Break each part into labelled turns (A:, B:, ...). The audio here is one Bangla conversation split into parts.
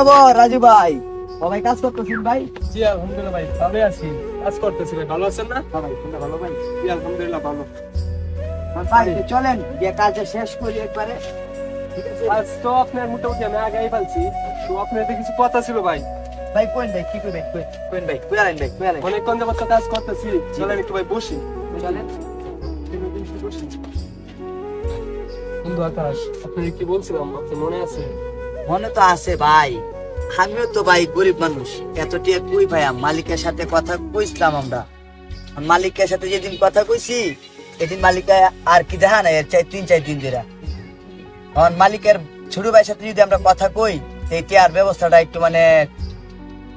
A: খবর রাজু ভাই। সবাই কাজ করতেছেন ভাই?
B: জি আলহামদুলিল্লাহ ভাই ভালো আছি। কাজ করতেছি ভাই ভালো আছেন না?
A: হ্যাঁ ভাই তোমরা ভালো ভাই?
B: জি আলহামদুলিল্লাহ ভালো।
A: ভাই চলেন কাজটা শেষ করি একবারে।
B: আজ তো আপনার মোটামুটি আমি আগেই বলছি তো আপনার কিছু কথা ছিল ভাই।
A: ভাই কোন ভাই কি করবেন কোন? ভাই? ভাই
B: অনেকক্ষণ যাবত কাজ করতেছি। চলেন একটু ভাই বসি।
A: চলেন।
B: বন্ধু আকাশ আপনার কি বলছিলাম? আপনার মনে আছে?
A: মনে তো আছে ভাই, আমিও তো ভাই গরিব মানুষ। এত টিয়া কই ভাই মালিকের সাথে কথা কইছিলাম আমরা। মালিকের সাথে যেদিন কথা কইছি, এদিন মালিকা আর কি দেখা নাই চাই তিন চার দিন ধরে। আমার মালিকের ছোট ভাইয়ের সাথে যদি আমরা কথা কই, এই টিয়ার ব্যবস্থাটা একটু মানে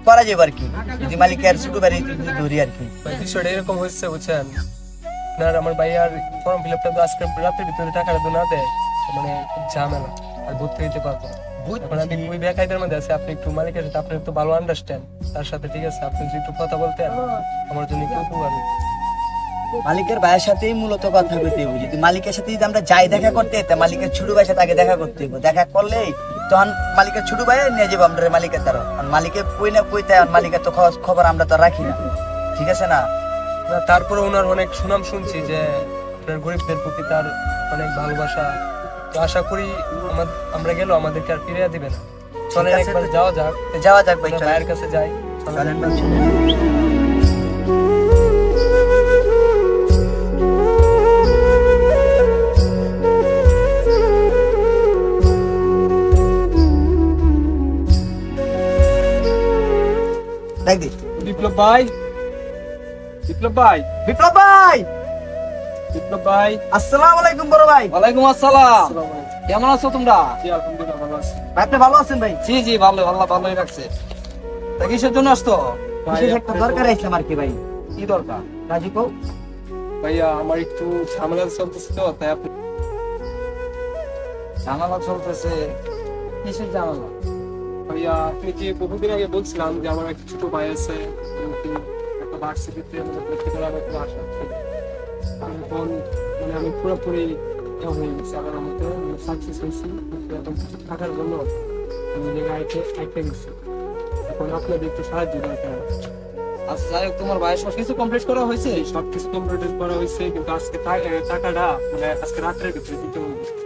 A: করা যাবে আর কি। যদি মালিকের ছোট ভাই ধরি আর কি।
B: বিষয়টা এরকম হচ্ছে বুঝছেন? আপনার আমার ভাই আর ফর্ম ফিল আপটা তো আজকে রাতের ভিতরে টাকাটা তো না দেয় মানে ঝামেলা, আর ভর্তি পারব না। এখন আমি ওই বেকায়দার মধ্যে আছি আপনি একটু মালিকের সাথে আপনি তো ভালো আন্ডারস্ট্যান্ড তার সাথে ঠিক আছে আপনি যদি একটু কথা বলতেন আমার জন্য একটু উপকার হতো।
A: মালিকের ভাইয়ের সাথেই মূলত কথা হইব যদি মালিকের সাথে যদি আমরা যাই দেখা করতে তা মালিকের ছোট ভাইয়ের সাথে আগে দেখা করতে হইব দেখা করলেই তখন মালিকের ছোট ভাই নিয়ে যাব আমরা মালিকের দ্বারা। আর মালিকে কই না কইতে আর মালিকের তো খবর- খবর আমরা তো রাখি না। ঠিক আছে না?
B: না, তারপরে ওনার অনেক সুনাম শুনছি যে আপনার গরিবদের প্রতি তার অনেক ভালোবাসা। তো আশা করি আমরা গেলেও আমাদেরকে আর ফিরিয়ে দিবে না। চলেন একবার যাওয়া যাক।
A: যাওয়া যাক ভাই
B: ভাইয়ের কাছে যাই। চলেন। বিপ্লব ভাই। বিপ্লব ভাই।
A: বিপ্লব ভাই!
B: বিপ্লব ভাই।
A: আসসালামু আলাইকুম বড় ভাই।
C: ওয়ালাইকুম আসসালাম। কেমন আছো তোমরা?
B: জি আলহামদুলিল্লাহ ভালো আছি।
A: আপনি ভালো আছেন ভাই?
C: জি জি ভালো আল্লাহ ভালোই রাখছে। তা কিসের জন্য আসতো
A: বিশেষ একটা দরকার আইছিলাম আর কি ভাই?
C: কি দরকার?
A: রাজু কও
B: ভাইয়া আমার একটু ঝামেলা চলতেছে তো তাই আপনি
C: জানালা চলতেছে? কিসের জানালা
B: ভাইয়া আপনি যে বহুদিন আগে বলছিলাম যে আমার একটা ছোট ভাই আছে একটা ভার্সিটিতে ভর্তি করার একটা আশা মানে আমি পুরোপুরি হয়ে গেছি। আমার মতো সাকসেস হয়েছি। থাকার জন্য আইতে আইতে গেছি। এখন আপনাদের একটু সাহায্য দরকার।
C: আচ্ছা যাই হোক তোমার ভাইয়ের সব কিছু কমপ্লিট করা হয়েছে?
B: সব কিছু কমপ্লিট করা হয়েছে কিন্তু আজকে টাকাটা মানে আজকে ভিতরে দিতে হবে।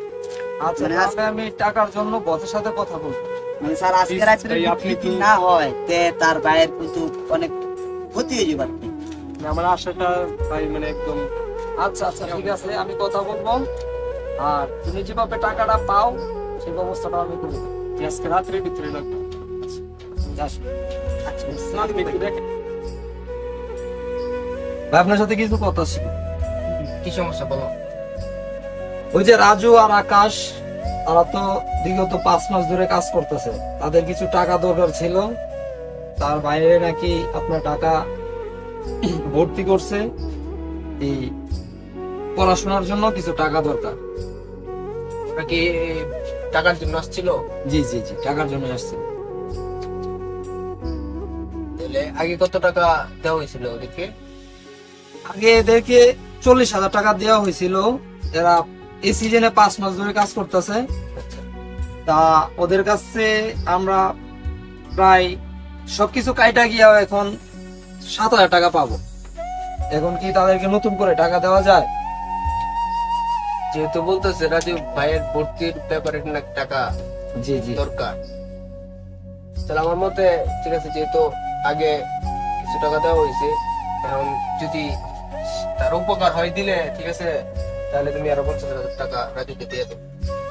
C: আচ্ছা
A: মানে আজ-
C: তাহলে আমি টাকার জন্য বসের সাথে কথা বলব।
A: মানে স্যার আজকে রাত্রে
B: আপনি
A: ফিটিং না হয় তে তার ভাইয়ের কিন্তু অনেক ক্ষতি হয়ে যাবে
B: মানে আমার আশাটা ভাই মানে একদম
C: আচ্ছা আচ্ছা ঠিক আছে আমি কথা বলব। আর তুমি যেভাবে টাকাটা পাও সেই ব্যবস্থাটা আমি করব
B: আজকে রাত্রের ভিতরে লাগবে।
A: আচ্ছা
C: ভাই আপনার সাথে কিছু কথা ছিল?
D: কি সমস্যা বলো।
C: ওই যে রাজু আর আকাশ তারা তো বিগত পাঁচ মাস ধরে কাজ করতেছে। তাদের কিছু টাকা দরকার ছিল। তার বাইরে নাকি আপনার টাকা ভর্তি করছে। এই পড়াশোনার জন্য কিছু টাকা দরকার।
D: ওরা কি টাকার জন্য আসছিল?
C: জি জি জি টাকার জন্য আসছে
D: তাহলে আগে কত টাকা দেওয়া হয়েছিল ওদেরকে?
C: আগে এদেরকে চল্লিশ হাজার টাকা দেওয়া হয়েছিল। এরা এই সিজনে পাঁচ মাস ধরে কাজ করতেছে তা ওদের কাছে আমরা প্রায় সবকিছু কাইটা গিয়া এখন সাত হাজার টাকা পাবো। এখন কি তাদেরকে নতুন করে টাকা দেওয়া যায়?
D: যেহেতু বলতেছে রাজু ভাইয়ের ভর্তির ব্যাপারে নাকি টাকা
C: জি জি।
D: দরকার। তাহলে আমার মতে ঠিক আছে যেহেতু আগে কিছু টাকা দেওয়া হয়েছে এখন যদি তার উপকার হয় দিলে ঠিক আছে তাহলে তুমি আরও পঞ্চাশ হাজার টাকা রাজুকে দিয়ে দেবে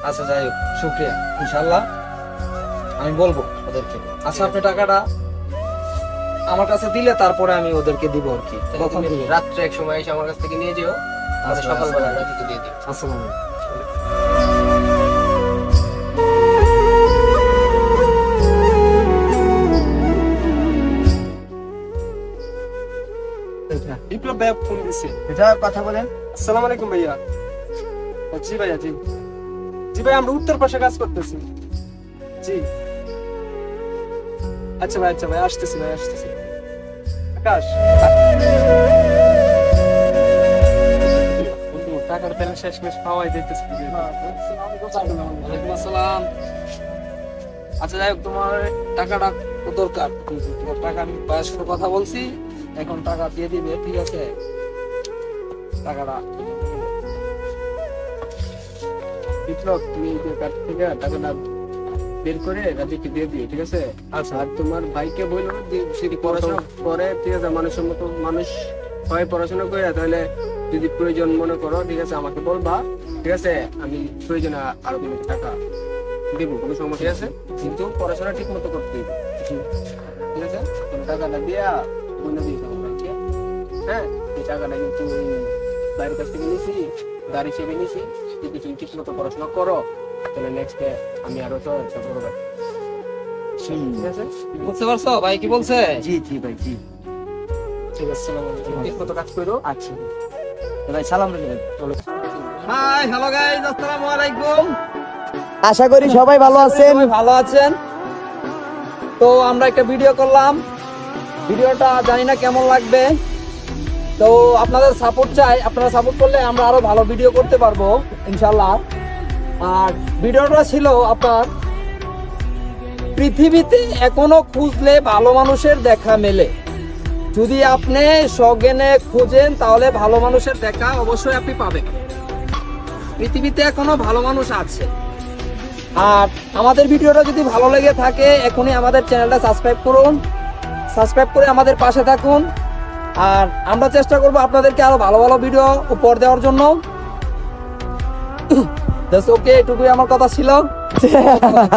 C: আচ্ছা যাই হোক শুক্রিয়া ইনশাল্লাহ আমি বলব ওদেরকে। আচ্ছা আপনি টাকাটা আমার কাছে দিলে তারপরে আমি ওদেরকে দিব আর কি।
D: রাত্রে এক সময় এসে আমার কাছ থেকে নিয়ে যেও। সকালবেলা। দিয়ে
C: আসসালামু আলাইকুম।
B: বিপ্লব ভাইয়া ফোন দিছে।
A: এটা কথা বলেন।
B: আসসালামু আলাইকুম ভাইয়া। ও, জি ভাইয়া জি। জি ভাই আমরা উত্তর পাশে কাজ করতেছি। জি। আচ্ছা ভাই আচ্ছা ভাই আসতেছি ভাই আসতেছি। আকাশ। টাকার শেষ মেশ পাওয়াই দিতেছি
C: ওয়ালাইকুম আসসালাম আচ্ছা যাই হোক তোমার টাকাটা দরকার। তোমার টাকা আমি কথা বলছি এখন টাকা দিয়ে দিবে ঠিক আছে? টাকাটা।
D: বিপ্লব তুমি যে থেকে টাকাটা বের করে রাজিকে দিয়ে দিও ঠিক আছে? আচ্ছা। আর তোমার ভাইকে বলল যে পড়াশোনা করে ঠিক আছে মানুষের মতো মানুষ হয় পড়াশোনা করে তাহলে যদি প্রয়োজন মনে করো ঠিক আছে আমাকে বলবা ঠিক আছে আমি প্রয়োজনে আরও কিছু টাকা দেবো কোনো সমস্যা ঠিক আছে? কিন্তু পড়াশোনা ঠিক মতো করতে হবে। ঠিক আছে? তুমি টাকাটা দিয়া দিও তোমার হ্যাঁ এই টাকাটা কিন্তু বাইরের কাছ থেকে নিয়েছি গাড়ি হিসেবে নিয়েছি যদি তুমি ঠিক মতো পড়াশোনা করো তাহলে নেক্সট আমি আরও তো করব ঠিক আছে?
C: বুঝতে পারছ? ভাই কি বলছে?
A: জি জি ভাই জি।
D: ঠিক আছে ঠিক মতো কাজ করো।
A: আচ্ছা। ভাই সালাম
C: হাই হ্যালো গাইস আসসালামু আলাইকুম।
A: আশা করি সবাই ভালো আছেন।
C: ভালো আছেন। তো আমরা একটা ভিডিও করলাম। ভিডিওটা জানি না কেমন লাগবে। তো আপনাদের সাপোর্ট চাই। আপনারা সাপোর্ট করলে আমরা আরও ভালো ভিডিও করতে পারব ইনশাল্লাহ আর ভিডিওটা ছিল আপনার পৃথিবীতে এখনও খুঁজলে ভালো মানুষের দেখা মেলে। যদি আপনি সজ্ঞানে খোঁজেন, তাহলে ভালো মানুষের দেখা অবশ্যই আপনি পাবেন। পৃথিবীতে এখনও ভালো মানুষ আছে। আর আমাদের ভিডিওটা যদি ভালো লেগে থাকে, এখনই আমাদের চ্যানেলটা সাবস্ক্রাইব করুন। সাবস্ক্রাইব করে আমাদের পাশে থাকুন। আর আমরা চেষ্টা করব আপনাদেরকে আরও ভালো ভালো ভিডিও উপর দেওয়ার জন্য। ওকে এটুকুই আমার কথা ছিল।